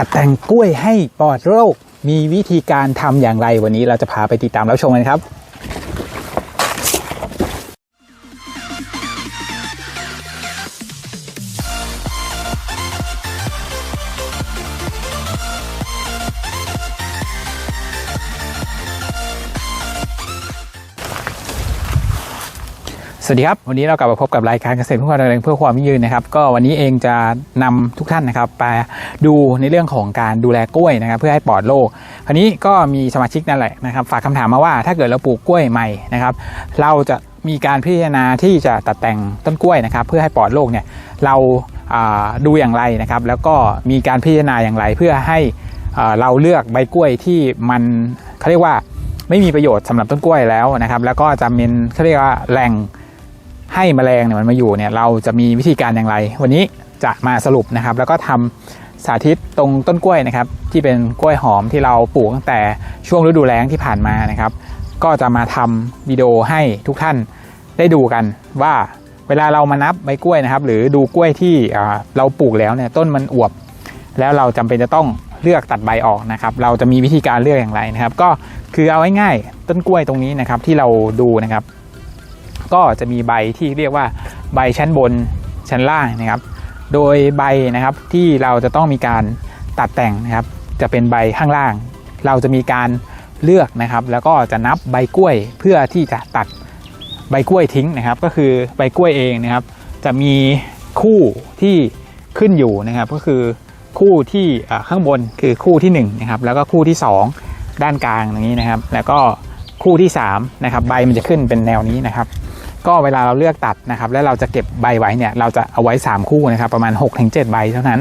ตัดแต่งกล้วยให้ปลอดโรค มีวิธีการทำอย่างไรวันนี้เราจะพาไปติดตามรับชมกันครับ สวัสดีครับ วันนี้เรากลับมาพบกับรายการเกษตรเพื่อความเจริญเพื่อความยั่งยืนนะครับ ก็วันนี้เองจะนำทุกท่านนะครับไปดูในเรื่องของการดูแลกล้วยนะครับ เพื่อให้ปลอดโรคคราวนี้ก็มีสมาชิกนั่นแหละนะครับ ฝากคำถามมาว่าถ้าเกิดเราปลูกกล้วยใหม่นะครับ เราจะมีการพิจารณาที่จะตัดแต่งต้นกล้วยนะครับ เพื่อให้ปลอดโรคเนี่ยเราดูอย่างไรนะครับ แล้วก็มีการพิจารณาอย่างไร เพื่อให้เราเลือกใบกล้วยที่มันเขาเรียกว่าไม่มีประโยชน์สำหรับต้นกล้วยแล้วนะครับ แล้วก็จะเป็นเขาเรียกว่าแหล่ง ให้แมลงเนี่ยมันมาอยู่เนี่ยเราจะมีวิธีการอย่างไร วันนี้จะมาสรุปนะครับ แล้วก็ทำสาธิตตรงต้นกล้วยนะครับ ที่เป็นกล้วยหอมที่เราปลูกตั้งแต่ช่วงฤดูแล้งที่ผ่านมานะครับ ก็จะมาทำวิดีโอให้ทุกท่านได้ดูกันว่าเวลาเรามานับใบกล้วยนะครับ หรือดูกล้วยที่เราปลูกแล้วเนี่ยต้นมันอวบ แล้วเราจำเป็นจะต้องเลือกตัดใบออกนะครับ เราจะมีวิธีการเลือกอย่างไรนะครับ ก็คือเอาง่ายๆต้นกล้วยตรงนี้นะครับที่เราดูนะครับ ก็จะมีใบที่เรียกว่าใบชั้นบนชั้นล่างนะครับ โดยใบนะครับที่เราจะต้องมีการตัดแต่งนะครับ จะเป็นใบข้างล่าง เราจะมีการเลือกนะครับ แล้วก็จะนับใบกล้วยเพื่อที่จะตัดใบกล้วยทิ้งนะครับ ก็คือใบกล้วยเองนะครับ จะมีคู่ที่ขึ้นอยู่นะครับ ก็คือคู่ที่ข้างบนคือคู่ที่1นะครับแล้วก็คู่ที่ 2 ด้านกลางอย่างนี้นะครับ แล้วก็คู่ที่3นะครับใบมันจะขึ้นเป็นแนวนี้นะครับ ก็เวลาเราเลือกตัดนะครับ แล้วเราจะเก็บใบไว้เนี่ยเราจะเอาไว้ 3 คู่นะครับ ประมาณ 6-7 ใบเท่านั้น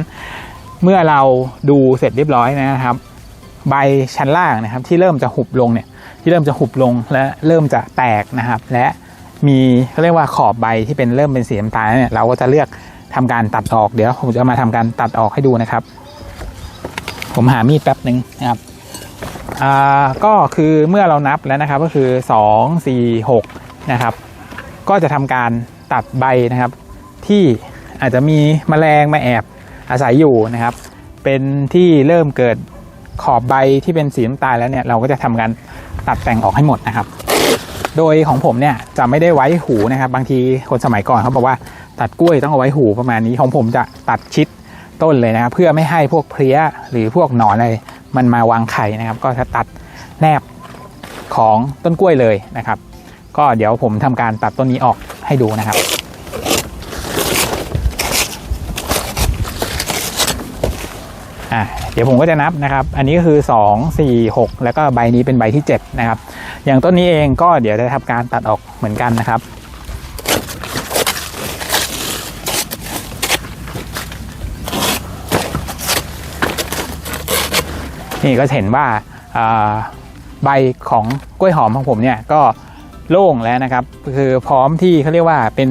เมื่อเราดูเสร็จเรียบร้อยนะครับ ใบชั้นล่างนะครับ ที่เริ่มจะหุบลงเนี่ยที่เริ่มจะหุบลงและเริ่มจะแตกนะครับ และมีเขาเรียกว่าขอบใบที่เป็นเริ่มเป็นสีน้ำตาลเนี่ยเราก็จะเลือกทำการตัดออกเดี๋ยวผมจะมาทำการตัดออกให้ดูนะครับ ผมหามีดแป๊บหนึ่งนะครับอ่าก็คือเมื่อเรานับแล้วนะครับก็คือ 2 4 6 นะครับ ก็จะทำการตัดใบนะครับ ที่อาจจะมีแมลงมาแอบอาศัยอยู่นะครับ เป็นที่เริ่มเกิดขอบใบที่เป็นสีน้ำตาลแล้วเนี่ยเราก็จะทำการตัดแต่งออกให้หมดนะครับ โดยของผมเนี่ยจะไม่ได้ไว้หูนะครับ บางทีคนสมัยก่อนเขาบอกว่าตัดกล้วยต้องเอาไว้หูประมาณนี้ของผมจะตัดชิดต้นเลยนะครับ เพื่อไม่ให้พวกเพลี้ยหรือพวกหนอนอะไรมันมาวางไข่นะครับ ก็จะตัดแนบของต้นกล้วยเลยนะครับ ก็เดี๋ยวผมทำการตัดต้นนี้ออกให้ดูนะครับอะเดี๋ยวผมก็จะนับนะครับ อันนี้ก็คือ 2 4 6 แล้วก็ใบนี้เป็นใบที่ 7 นะครับ อย่างต้นนี้เองก็เดี๋ยวจะทำการตัดออกเหมือนกันนะครับนี่ก็เห็นว่าใบของกล้วยหอมของผมเนี่ยก็ โล่งแล้วนะครับคือพร้อมที่เขาเรียกว่าเป็น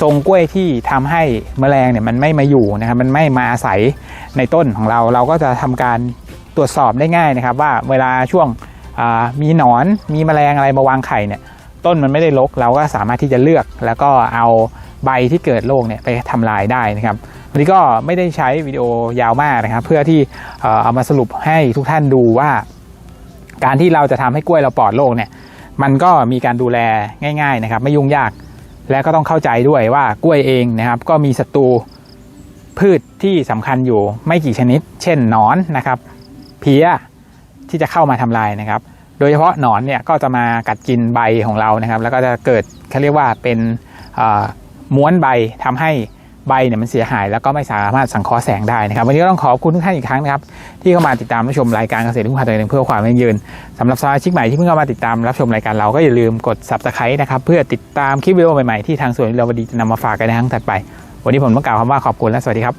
ทรงกล้วยที่ทำให้แมลงเนี่ยมันไม่มาอยู่นะครับ มันไม่มาอาศัยในต้นของเรา เราก็จะทำการตรวจสอบได้ง่ายนะครับ ว่าเวลาช่วงมีหนอนมีแมลงอะไรมาวางไข่เนี่ยต้นมันไม่ได้รกเราก็สามารถที่จะเลือก แล้วก็เอาใบที่เกิดโรคเนี่ยไปทำลายได้นะครับวันนี้ก็ไม่ได้ใช้วิดีโอยาวมากนะครับ เพื่อที่เอ่อเอามาสรุปให้ทุกท่านดูว่า การที่เราจะทำให้กล้วยเราปลอดโรคเนี่ย มันก็มีการดูแลง่าย ๆนะครับ ไม่ยุ่งยาก และก็ต้องเข้าใจด้วยว่ากล้วยเองนะครับ ก็มีศัตรูพืชที่สำคัญอยู่ไม่กี่ชนิด เช่นหนอนนะครับ เพี้ยที่จะเข้ามาทำลายนะครับ โดยเฉพาะหนอนเนี่ยก็จะมากัดกินใบของเรานะครับ แล้วก็จะเกิดเขาเรียกว่าเป็นม้วนใบทำให้ ใบเนี่ยมันเสียหายแล้วก็ไม่สามารถสังเคราะห์แสงได้นะครับ วันนี้ก็ต้องขอบคุณทุกท่านอีกครั้งนะครับ ที่เข้ามาติดตามรับชมรายการเกษตรทุกภานตัวเองเพื่อความยั่งยืนสำหรับสมาชิกใหม่ที่เพิ่งเข้ามาติดตามรับชมรายการเราก็อย่าลืมกด subscribe นะครับเพื่อติดตามคลิปวิดีโอใหม่ๆที่ทางสวนเราวดีจะนำมาฝากกันในครั้งถัดไป วันนี้ผมต้องกล่าวคำว่าขอบคุณและสวัสดีครับ